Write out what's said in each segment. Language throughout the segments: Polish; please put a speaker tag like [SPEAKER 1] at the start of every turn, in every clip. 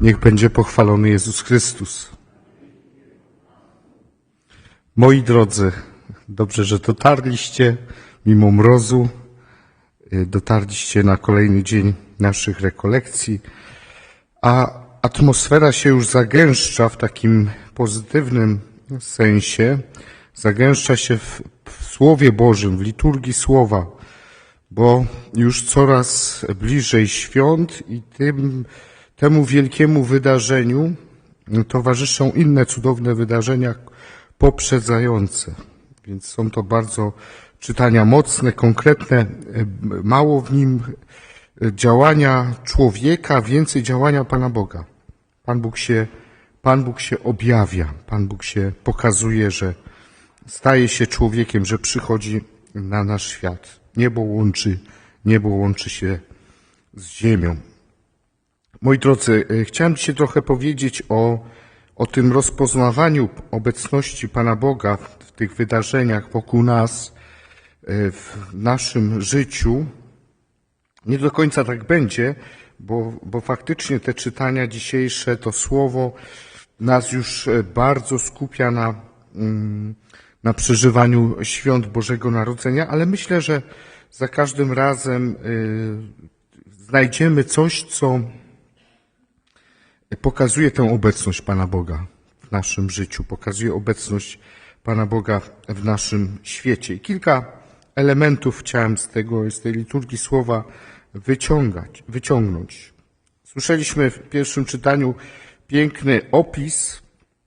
[SPEAKER 1] Niech będzie pochwalony Jezus Chrystus. Moi drodzy, dobrze, że dotarliście mimo mrozu. y, Dotarliście na kolejny dzień naszych rekolekcji, a atmosfera się już zagęszcza w takim pozytywnym sensie. Zagęszcza się w, w Słowie Bożym, w liturgii Słowa, bo już coraz bliżej świąt i tym, temu wielkiemu wydarzeniu towarzyszą inne cudowne wydarzenia poprzedzające. Więc są to bardzo czytania mocne, konkretne, mało w nim działania człowieka, więcej działania Pana Boga. Pan Bóg się, Pan Bóg się objawia, Pan Bóg się pokazuje, że staje się człowiekiem, że przychodzi na nasz świat. Niebo łączy, niebo łączy się z ziemią. Moi drodzy, e, chciałem dzisiaj trochę powiedzieć o, o tym rozpoznawaniu obecności Pana Boga w, tych wydarzeniach wokół nas, e, w naszym życiu. Nie do końca tak będzie, bo, bo faktycznie te czytania dzisiejsze, to słowo nas już e, bardzo skupia na, mm, na przeżywaniu świąt Bożego Narodzenia, ale myślę, że za każdym razem znajdziemy coś, co pokazuje tę obecność Pana Boga w naszym życiu, pokazuje obecność Pana Boga w naszym świecie. I kilka elementów chciałem z tego, z tej liturgii słowa wyciągać, wyciągnąć. Słyszeliśmy w pierwszym czytaniu piękny opis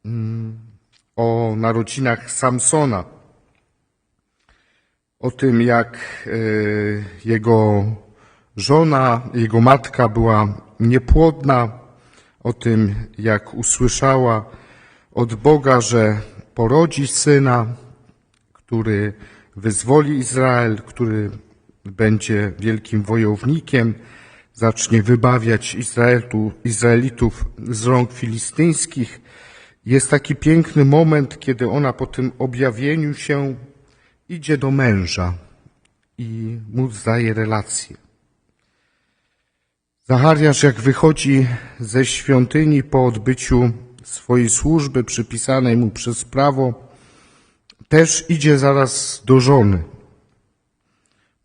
[SPEAKER 1] mm, o narodzinach Samsona, o tym jak e, jego żona, jego matka była niepłodna, o tym jak usłyszała od Boga, że porodzi syna, który wyzwoli Izrael, który będzie wielkim wojownikiem, zacznie wybawiać Izraelitu, Izraelitów z rąk filistyńskich. Jest taki piękny moment, kiedy ona po tym objawieniu się idzie do męża i mu zdaje relację. Zachariasz, jak wychodzi ze świątyni po odbyciu swojej służby przypisanej mu przez prawo, też idzie zaraz do żony.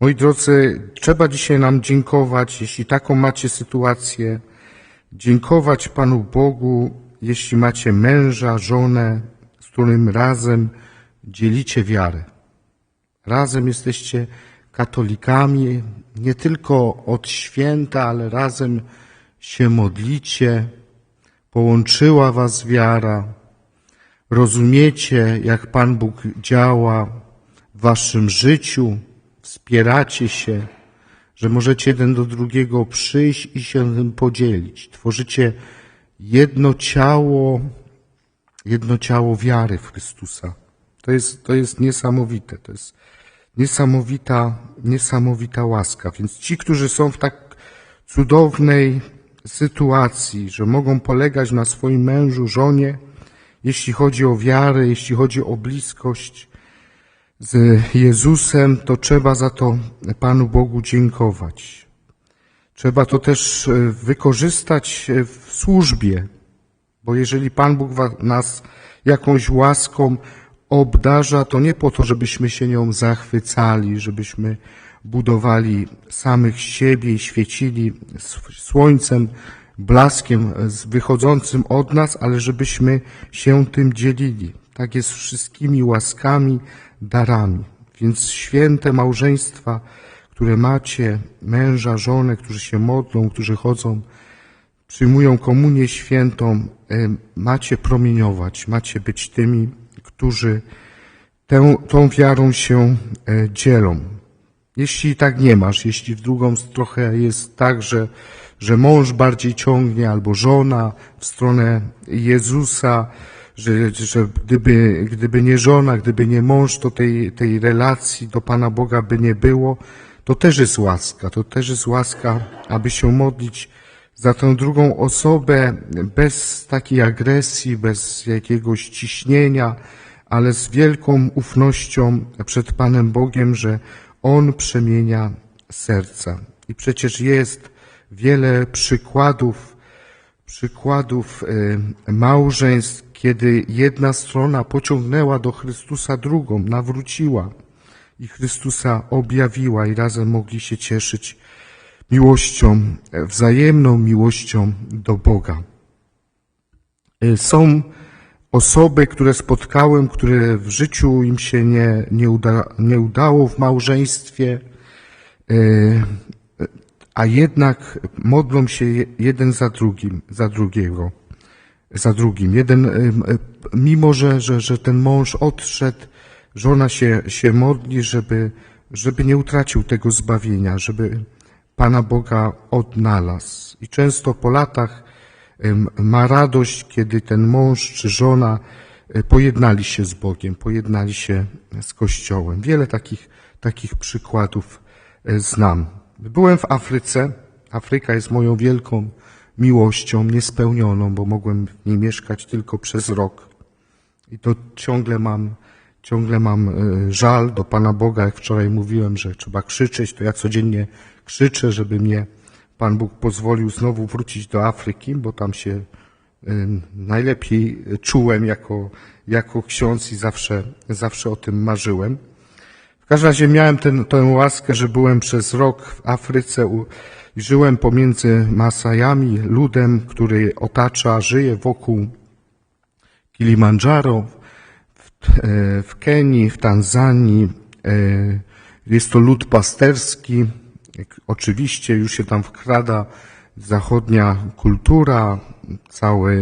[SPEAKER 1] Moi drodzy, trzeba dzisiaj nam dziękować, jeśli taką macie sytuację, dziękować Panu Bogu, jeśli macie męża, żonę, z którym razem dzielicie wiarę. Razem jesteście katolikami, nie tylko od święta, ale razem się modlicie, połączyła was wiara, rozumiecie, jak Pan Bóg działa w waszym życiu, wspieracie się, że możecie jeden do drugiego przyjść i się tym podzielić. Tworzycie jedno ciało, jedno ciało wiary w Chrystusa. To jest, to jest niesamowite, to jest niesamowita, niesamowita łaska. Więc ci, którzy są w tak cudownej sytuacji, że mogą polegać na swoim mężu, żonie, jeśli chodzi o wiarę, jeśli chodzi o bliskość z Jezusem, to trzeba za to Panu Bogu dziękować. Trzeba to też e, wykorzystać e, w służbie, bo jeżeli Pan Bóg nas jakąś łaską obdarza, to nie po to, żebyśmy się nią zachwycali, żebyśmy budowali samych siebie i świecili słońcem, blaskiem wychodzącym od nas, ale żebyśmy się tym dzielili. Tak jest z wszystkimi łaskami, darami. Więc święte małżeństwa, które macie, męża, żonę, którzy się modlą, którzy chodzą, przyjmują komunię świętą, macie promieniować, macie być tymi, którzy tę, tą wiarą się e, dzielą. Jeśli tak nie masz, jeśli w drugą trochę jest tak, że, że mąż bardziej ciągnie albo żona w stronę Jezusa, że, że gdyby, gdyby nie żona, gdyby nie mąż, to tej, tej relacji do Pana Boga by nie było, to też jest łaska, to też jest łaska, aby się modlić za tę drugą osobę bez takiej agresji, bez jakiegoś ciśnienia, ale z wielką ufnością przed Panem Bogiem, że On przemienia serca. I przecież jest wiele przykładów przykładów e, małżeństw, kiedy jedna strona pociągnęła do Chrystusa drugą, nawróciła i Chrystusa objawiła i razem mogli się cieszyć miłością, wzajemną miłością do Boga. E, Są osoby, które spotkałem, które w życiu im się nie, nie, uda, nie udało w małżeństwie, e, a jednak modlą się je- jeden za drugim, za drugiego, za drugim. Jeden, e, e, mimo że, że, że ten mąż odszedł, żona się, się modli, żeby, żeby nie utracił tego zbawienia, żeby Pana Boga odnalazł. I często po latach ma radość, kiedy ten mąż czy żona e, pojednali się z Bogiem, pojednali się z Kościołem. Wiele takich, takich przykładów e, znam. Byłem w Afryce. Afryka jest moją wielką miłością, niespełnioną, bo mogłem w niej mieszkać tylko przez rok. I to ciągle mam, ciągle mam e, żal do Pana Boga, jak wczoraj mówiłem, że trzeba krzyczeć, to ja codziennie krzyczę, żeby mnie Pan Bóg pozwolił znowu wrócić do Afryki, bo tam się najlepiej czułem jako, jako ksiądz i zawsze, zawsze o tym marzyłem. W każdym razie miałem ten, tę łaskę, że byłem przez rok w Afryce i żyłem pomiędzy Masajami, ludem, który otacza, żyje wokół Kilimandżaro, w, e, w Kenii, w Tanzanii. e, Jest to lud pasterski. Oczywiście już się tam wkrada zachodnia kultura, całe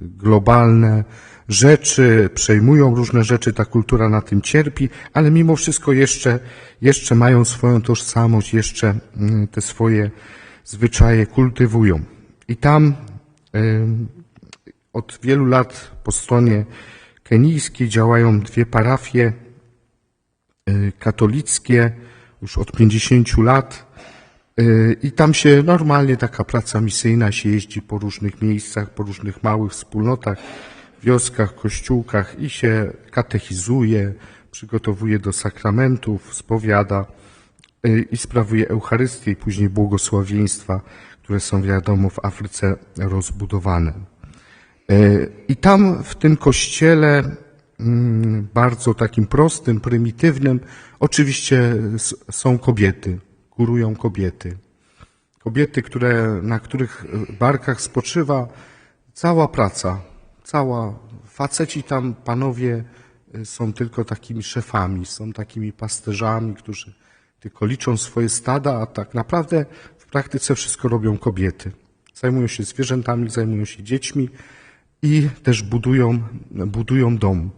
[SPEAKER 1] globalne rzeczy, przejmują różne rzeczy, ta kultura na tym cierpi, ale mimo wszystko jeszcze, jeszcze mają swoją tożsamość, jeszcze mm, te swoje zwyczaje kultywują. I tam em, od wielu lat po stronie kenijskiej działają dwie parafie y, katolickie, już od 50 lat. Y, I tam się normalnie taka praca misyjna się jeździ po różnych miejscach, po różnych małych wspólnotach, wioskach, kościółkach i się katechizuje, przygotowuje do sakramentów, spowiada y, i sprawuje Eucharystię i później błogosławieństwa, które są wiadomo w Afryce rozbudowane. E, I tam w tym kościele, bardzo takim prostym, prymitywnym, oczywiście są kobiety, górują kobiety. Kobiety, które, na których e, barkach spoczywa cała praca, cała. Faceci tam, panowie, e, są tylko takimi szefami, są takimi pasterzami, którzy tylko liczą swoje stada, a tak naprawdę w praktyce wszystko robią kobiety. Zajmują się zwierzętami, zajmują się dziećmi i też budują, budują dom.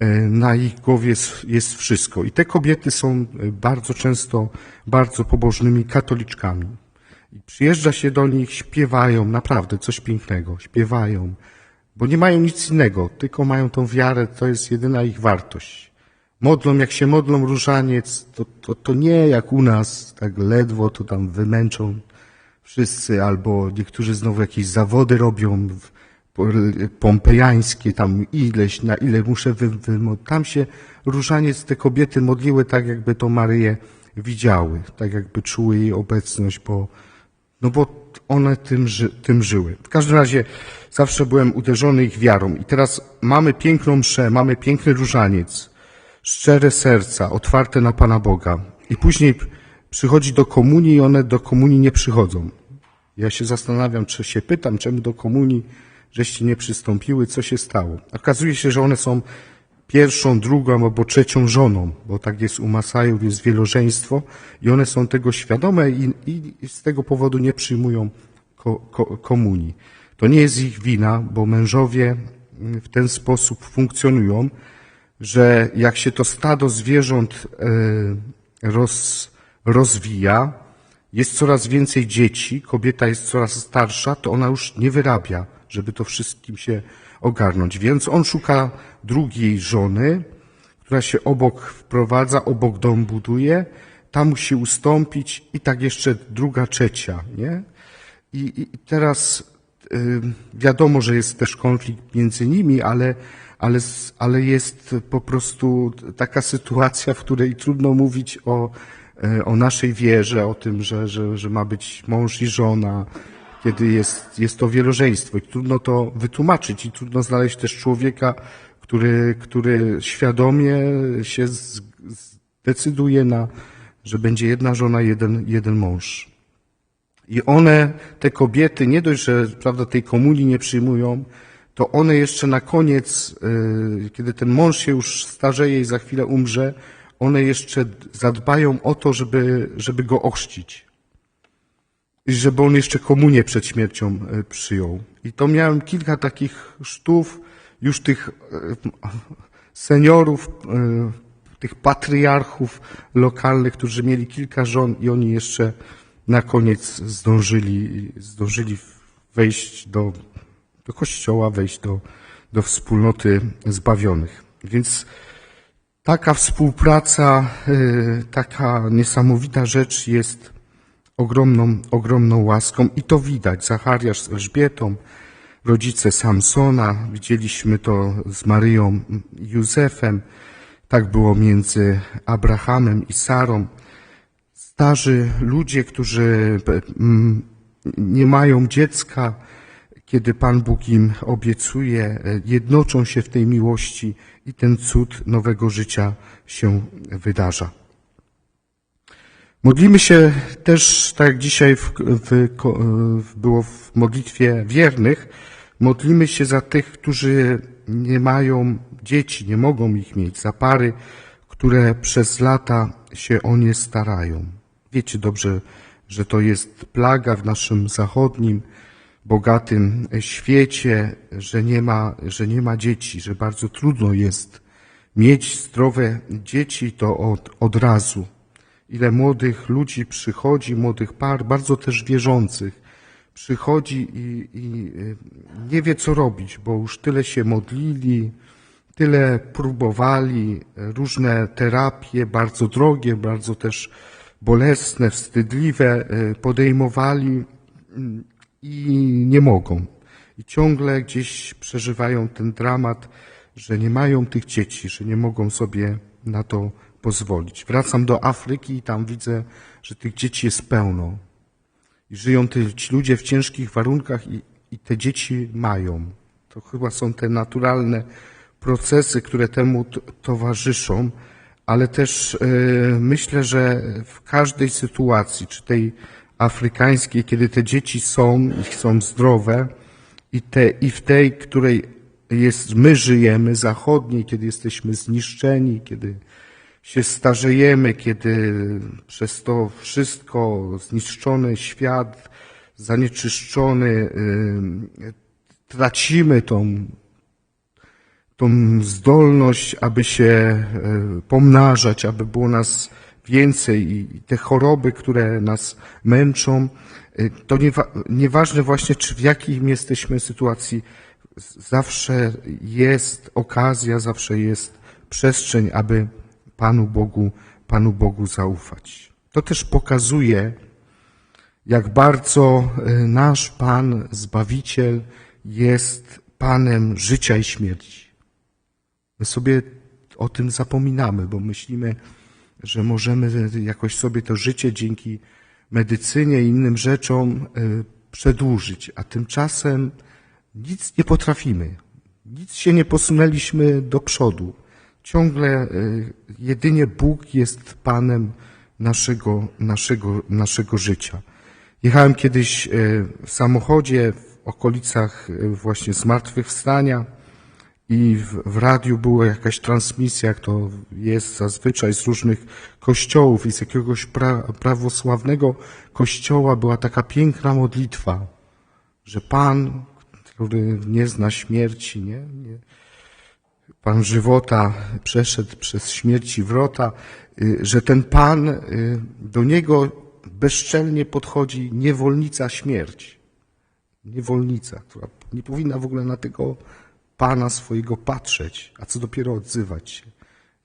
[SPEAKER 1] E, Na ich głowie jest, wszystko. I te kobiety są e, bardzo często bardzo pobożnymi katoliczkami. I przyjeżdża się do nich, śpiewają, naprawdę coś pięknego, śpiewają, bo nie mają nic innego, tylko mają tą wiarę, to jest jedyna ich wartość. Modlą, jak się modlą różaniec, to, to, to nie jak u nas, tak ledwo to tam wymęczą wszyscy, albo niektórzy znowu jakieś zawody robią, w- pompejańskie, tam ileś, na ile muszę tam się różaniec, te kobiety modliły tak, jakby to Maryję widziały, tak jakby czuły jej obecność, bo, no bo one tym, ży, tym żyły. W każdym razie zawsze byłem uderzony ich wiarą i teraz mamy piękną mszę, mamy piękny różaniec, szczere serca, otwarte na Pana Boga. I później przychodzi do komunii i one do komunii nie przychodzą. Ja się zastanawiam, czy się pytam, czemu do komunii żeście nie przystąpiły, co się stało. Okazuje się, że one są pierwszą, drugą albo trzecią żoną, bo tak jest u Masajów, jest wielożeństwo i one są tego świadome i, i, z tego powodu nie przyjmują ko, ko, komunii. To nie jest ich wina, bo mężowie w ten sposób funkcjonują, że jak się to stado zwierząt e, roz, rozwija, jest coraz więcej dzieci, kobieta jest coraz starsza, to ona już nie wyrabia, żeby to wszystkim się ogarnąć. Więc on szuka drugiej żony, która się obok wprowadza, obok dom buduje, ta musi ustąpić i tak jeszcze druga, trzecia, nie? I, i teraz y, wiadomo, że jest też konflikt między nimi, ale, ale, ale jest po prostu taka sytuacja, w której trudno mówić o, e, o naszej wierze, o tym, że, że, że ma być mąż i żona. Kiedy jest, jest to wielożeństwo i trudno to wytłumaczyć i trudno znaleźć też człowieka, który, który świadomie się zdecyduje na, że będzie jedna żona, jeden, jeden mąż. I one, te kobiety, nie dość, że prawda, tej komunii nie przyjmują, to one jeszcze na koniec, y, kiedy ten mąż się już starzeje i za chwilę umrze, one jeszcze zadbają o to, żeby, żeby go ochrzcić. I żeby on jeszcze komunię przed śmiercią y, przyjął. I to miałem kilka takich sztów, już tych y, seniorów, y, tych patriarchów lokalnych, którzy mieli kilka żon i oni jeszcze na koniec zdążyli, zdążyli wejść do, do kościoła, wejść do, do wspólnoty zbawionych. Więc taka współpraca, taka niesamowita rzecz jest ogromną, ogromną łaską i to widać. Zachariasz z Elżbietą, rodzice Samsona, widzieliśmy to z Maryją Józefem, tak było między Abrahamem i Sarą. Starzy ludzie, którzy mm, nie mają dziecka, kiedy Pan Bóg im obiecuje, jednoczą się w tej miłości i ten cud nowego życia się wydarza. Modlimy się też, tak jak dzisiaj w, w, było w modlitwie wiernych, modlimy się za tych, którzy nie mają dzieci, nie mogą ich mieć, za pary, które przez lata się o nie starają. Wiecie dobrze, że to jest plaga w naszym zachodnim, bogatym świecie, że nie ma, że nie ma dzieci, że bardzo trudno jest mieć zdrowe dzieci, to od, od razu. Ile młodych ludzi przychodzi, młodych par, bardzo też wierzących, przychodzi i, i y, nie wie, co robić, bo już tyle się modlili, tyle próbowali, różne terapie, bardzo drogie, bardzo też bolesne, wstydliwe, y, podejmowali mm, i nie mogą. I ciągle gdzieś przeżywają ten dramat, że nie mają tych dzieci, że nie mogą sobie na to pozwolić. Wracam do Afryki i tam widzę, że tych dzieci jest pełno. I żyją ci ludzie w ciężkich warunkach i, i te dzieci mają. To chyba są te naturalne procesy, które temu towarzyszą, ale też e, myślę, że w każdej sytuacji, czy tej afrykańskiej, kiedy te dzieci są i są zdrowe, i, te, i w tej, której jest, my żyjemy, zachodniej, kiedy jesteśmy zniszczeni, kiedy się starzejemy, kiedy przez to wszystko zniszczony świat, zanieczyszczony, y, tracimy tą, tą zdolność, aby się y, pomnażać, aby było nas więcej i te choroby, które nas męczą, y, to niewa- nieważne właśnie, czy w jakiej jesteśmy sytuacji, zawsze jest okazja, zawsze jest przestrzeń, aby Panu Bogu, Panu Bogu zaufać. To też pokazuje, jak bardzo y, nasz Pan, Zbawiciel jest Panem życia i śmierci. My sobie o tym zapominamy, bo myślimy, że możemy jakoś sobie to życie dzięki medycynie i innym rzeczom y, przedłużyć, a tymczasem nic nie potrafimy. Nic się nie posunęliśmy do przodu. Ciągle y, jedynie Bóg jest Panem naszego, naszego, naszego życia. Jechałem kiedyś y, w samochodzie w okolicach y, właśnie zmartwychwstania i w, w radiu była jakaś transmisja, jak to jest zazwyczaj z różnych kościołów i z jakiegoś pra, prawosławnego kościoła była taka piękna modlitwa, że Pan, który nie zna śmierci, nie, nie Pan żywota przeszedł przez śmierci wrota, y, że ten Pan, y, do niego bezczelnie podchodzi niewolnica śmierć. Niewolnica, która nie powinna w ogóle na tego Pana swojego patrzeć, a co dopiero odzywać się.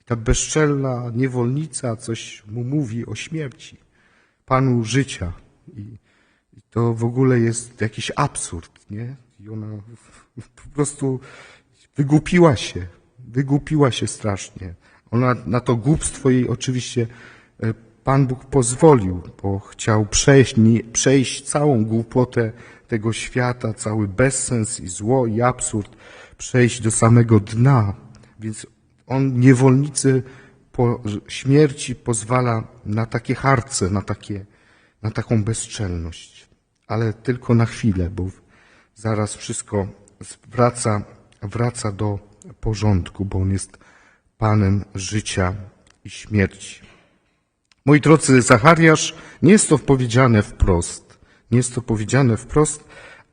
[SPEAKER 1] Ta bezczelna niewolnica coś mu mówi o śmierci, Panu życia. I to w ogóle jest jakiś absurd, nie? I ona po prostu wygłupiła się, wygłupiła się strasznie. Ona na to głupstwo jej oczywiście e, Pan Bóg pozwolił, bo chciał przejść, przejść całą głupotę tego świata, cały bezsens i zło i absurd, przejść do samego dna. Więc on niewolnicy po śmierci pozwala na takie harce, na, takie, na taką bezczelność. Ale tylko na chwilę, bo zaraz wszystko wraca, wraca do porządku, bo on jest Panem życia i śmierci. Moi drodzy, Zachariasz, nie jest to powiedziane wprost, nie jest to powiedziane wprost,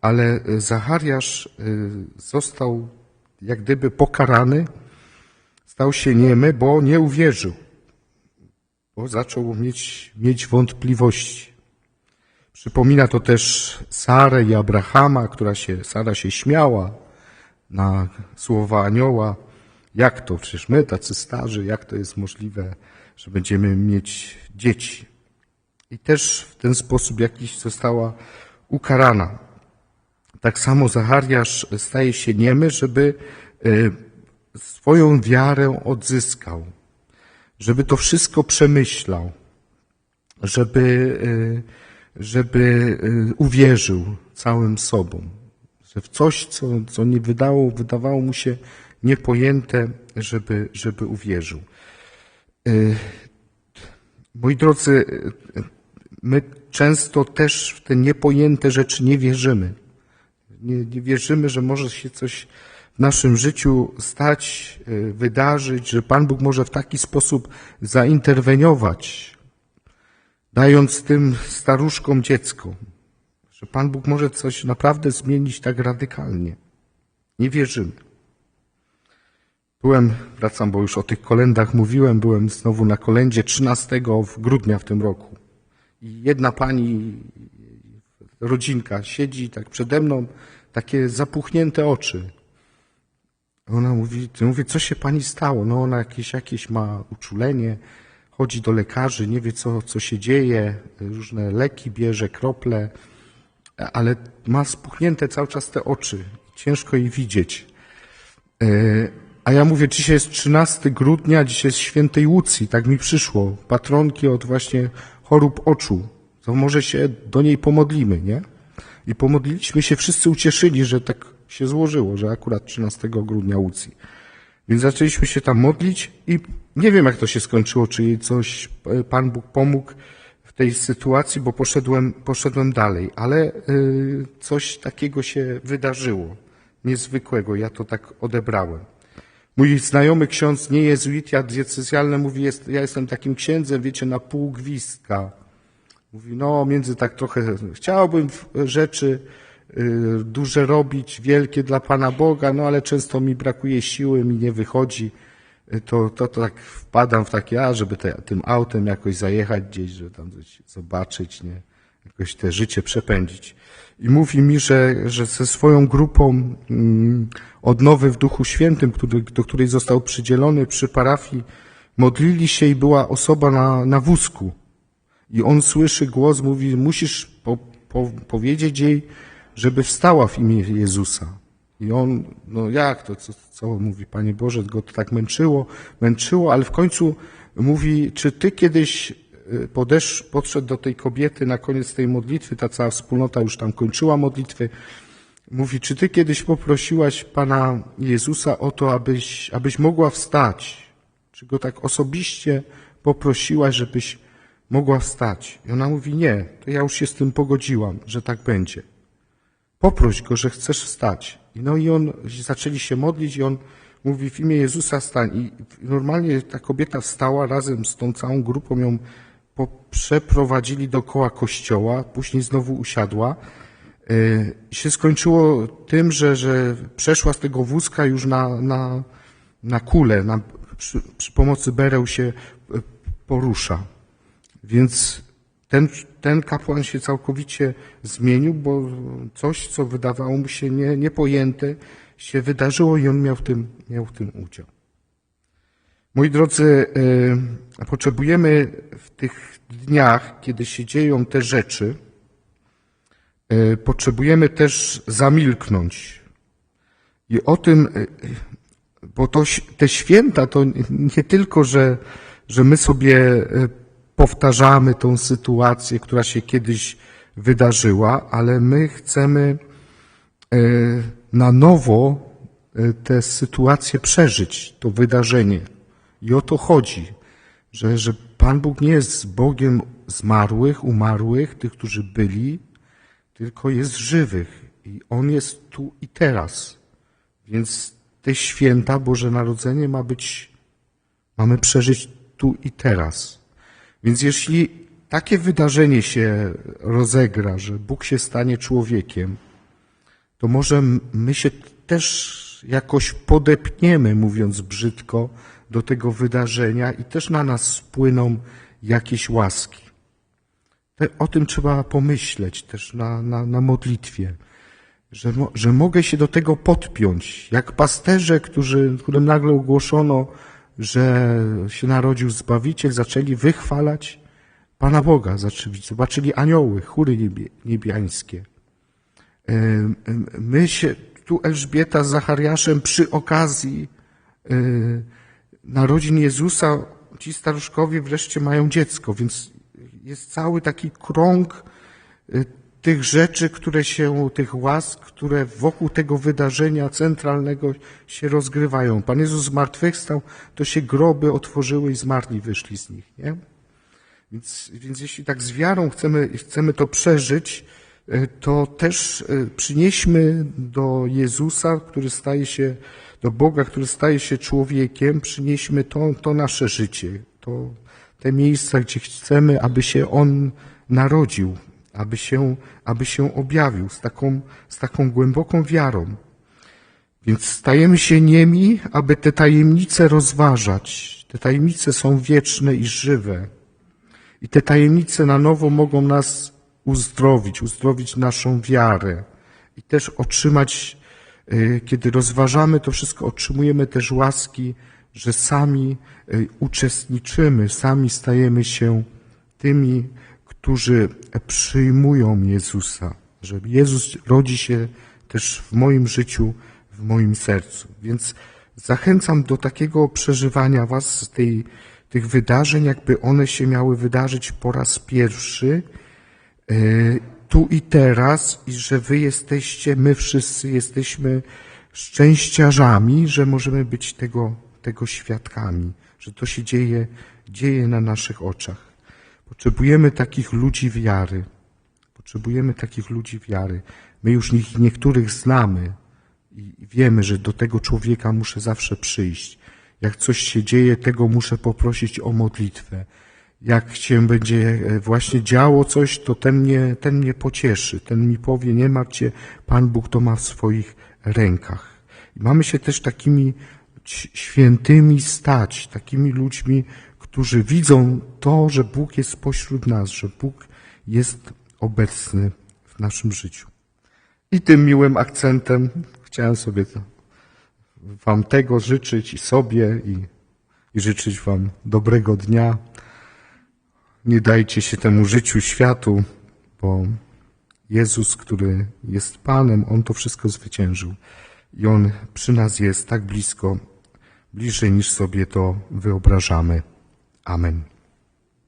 [SPEAKER 1] ale Zachariasz y, został jak gdyby pokarany, stał się niemy, bo nie uwierzył, bo zaczął mieć, mieć wątpliwości. Przypomina to też Sarę i Abrahama, która się, Sara się śmiała na słowa anioła. Jak to? Przecież my, tacy starzy, jak to jest możliwe, że będziemy mieć dzieci? I też w ten sposób jakiś została ukarana. Tak samo Zachariasz staje się niemy, żeby y, swoją wiarę odzyskał, żeby to wszystko przemyślał, żeby, y, żeby y, uwierzył całym sobą, że w coś, co, co nie wydało, wydawało mu się niepojęte, żeby, żeby uwierzył. Moi drodzy, my często też w te niepojęte rzeczy nie wierzymy. Nie, nie wierzymy, że może się coś w naszym życiu stać, wydarzyć, że Pan Bóg może w taki sposób zainterweniować, dając tym staruszkom dziecko, że Pan Bóg może coś naprawdę zmienić tak radykalnie. Nie wierzymy. Byłem, wracam, bo już o tych kolendach mówiłem, byłem znowu na kolendzie 13 grudnia w tym roku. I jedna pani, rodzinka siedzi tak przede mną, takie zapuchnięte oczy. Ona mówi, mówię, co się pani stało? No ona jakieś, jakieś ma uczulenie, chodzi do lekarzy, nie wie co, co się dzieje, różne leki bierze, krople, ale ma spuchnięte cały czas te oczy. Ciężko jej widzieć. A ja mówię, dzisiaj jest 13 grudnia, dzisiaj jest świętej Łucji, tak mi przyszło. Patronki od właśnie chorób oczu. To może się do niej pomodlimy, nie? I pomodliliśmy się, wszyscy ucieszyli, że tak się złożyło, że akurat 13 grudnia Łucji. Więc zaczęliśmy się tam modlić i nie wiem, jak to się skończyło, czy jej coś Pan Bóg pomógł tej sytuacji, bo poszedłem, poszedłem dalej, ale y, coś takiego się wydarzyło, niezwykłego, ja to tak odebrałem. Mój znajomy ksiądz, nie jezuit, ja diecezjalny, mówi, jest, ja jestem takim księdzem, wiecie, na pół gwizdka. Mówi, no między tak trochę, chciałbym rzeczy y, duże robić, wielkie dla Pana Boga, no ale często mi brakuje siły, mi nie wychodzi. To, to, to tak wpadam w takie, a żeby te, tym autem jakoś zajechać gdzieś, żeby tam coś zobaczyć, nie? Jakoś te życie przepędzić. I mówi mi, że, że ze swoją grupą mm, odnowy w Duchu Świętym, który, do której został przydzielony przy parafii, modlili się i była osoba na, na wózku. I on słyszy głos, mówi, musisz po, po, powiedzieć jej, żeby wstała w imię Jezusa. I on, no jak to, co, co mówi, Panie Boże, go to tak męczyło, męczyło, ale w końcu mówi, czy ty kiedyś podesz, podszedł do tej kobiety na koniec tej modlitwy, ta cała wspólnota już tam kończyła modlitwy, mówi, czy ty kiedyś poprosiłaś Pana Jezusa o to, abyś, abyś mogła wstać? Czy go tak osobiście poprosiłaś, żebyś mogła wstać? I ona mówi, nie, to ja już się z tym pogodziłam, że tak będzie. Poproś go, że chcesz wstać. No i on, zaczęli się modlić i on mówi w imię Jezusa stań. I normalnie ta kobieta wstała razem z tą całą grupą, ją przeprowadzili dookoła kościoła, później znowu usiadła. I się skończyło tym, że, że przeszła z tego wózka już na, na, na kulę, na, przy, przy pomocy bereł się porusza. Więc ten, ten kapłan się całkowicie zmienił, bo coś, co wydawało mu się nie, niepojęte, się wydarzyło i on miał w tym, miał w tym udział. Moi drodzy, potrzebujemy w tych dniach, kiedy się dzieją te rzeczy, potrzebujemy też zamilknąć. I o tym, bo to, te święta to nie tylko, że, że my sobie powtarzamy tą sytuację, która się kiedyś wydarzyła, ale my chcemy e, na nowo e, tę sytuację przeżyć, to wydarzenie. I o to chodzi, że, że Pan Bóg nie jest Bogiem zmarłych, umarłych, tych, którzy byli, tylko jest żywych i On jest tu i teraz. Więc te święta Boże Narodzenie ma być, mamy przeżyć tu i teraz. Więc jeśli takie wydarzenie się rozegra, że Bóg się stanie człowiekiem, to może my się też jakoś podepniemy, mówiąc brzydko, do tego wydarzenia i też na nas spłyną jakieś łaski. O tym trzeba pomyśleć też na, na, na modlitwie, że, że mogę się do tego podpiąć, jak pasterze, którzy, którym nagle ogłoszono, że się narodził Zbawiciel, zaczęli wychwalać Pana Boga, zobaczyli anioły, chóry niebiańskie. My się, tu Elżbieta z Zachariaszem przy okazji narodzin Jezusa, ci staruszkowie wreszcie mają dziecko, więc jest cały taki krąg tych rzeczy, które się, tych łask, które wokół tego wydarzenia centralnego się rozgrywają. Pan Jezus zmartwychwstał, to się groby otworzyły i zmarli wyszli z nich, nie? Więc, więc jeśli tak z wiarą chcemy, chcemy to przeżyć, to też przynieśmy do Jezusa, który staje się, do Boga, który staje się człowiekiem, przynieśmy to, to nasze życie, to te miejsca, gdzie chcemy, aby się On narodził, aby się, aby się objawił z taką, z taką głęboką wiarą. Więc stajemy się niemi, aby te tajemnice rozważać. Te tajemnice są wieczne i żywe. I te tajemnice na nowo mogą nas uzdrowić, uzdrowić naszą wiarę. I też otrzymać, kiedy rozważamy to wszystko, otrzymujemy też łaski, że sami uczestniczymy, sami stajemy się tymi, którzy przyjmują Jezusa, że Jezus rodzi się też w moim życiu, w moim sercu. Więc zachęcam do takiego przeżywania Was tej, tych wydarzeń, jakby one się miały wydarzyć po raz pierwszy, tu i teraz, i że Wy jesteście, my wszyscy jesteśmy szczęściarzami, że możemy być tego, tego świadkami, że to się dzieje, dzieje na naszych oczach. Potrzebujemy takich ludzi wiary. Potrzebujemy takich ludzi wiary. My już niektórych znamy i wiemy, że do tego człowieka muszę zawsze przyjść. Jak coś się dzieje, tego muszę poprosić o modlitwę. Jak się będzie właśnie działo coś, to ten mnie, ten mnie pocieszy. Ten mi powie, nie martw Pan Bóg to ma w swoich rękach. I mamy się też takimi świętymi stać, takimi ludźmi, którzy widzą to, że Bóg jest pośród nas, że Bóg jest obecny w naszym życiu. I tym miłym akcentem chciałem sobie to, Wam tego życzyć i sobie i, i życzyć Wam dobrego dnia. Nie dajcie się temu życiu światu, bo Jezus, który jest Panem, On to wszystko zwyciężył. I On przy nas jest tak blisko, bliżej niż sobie to wyobrażamy. Amen.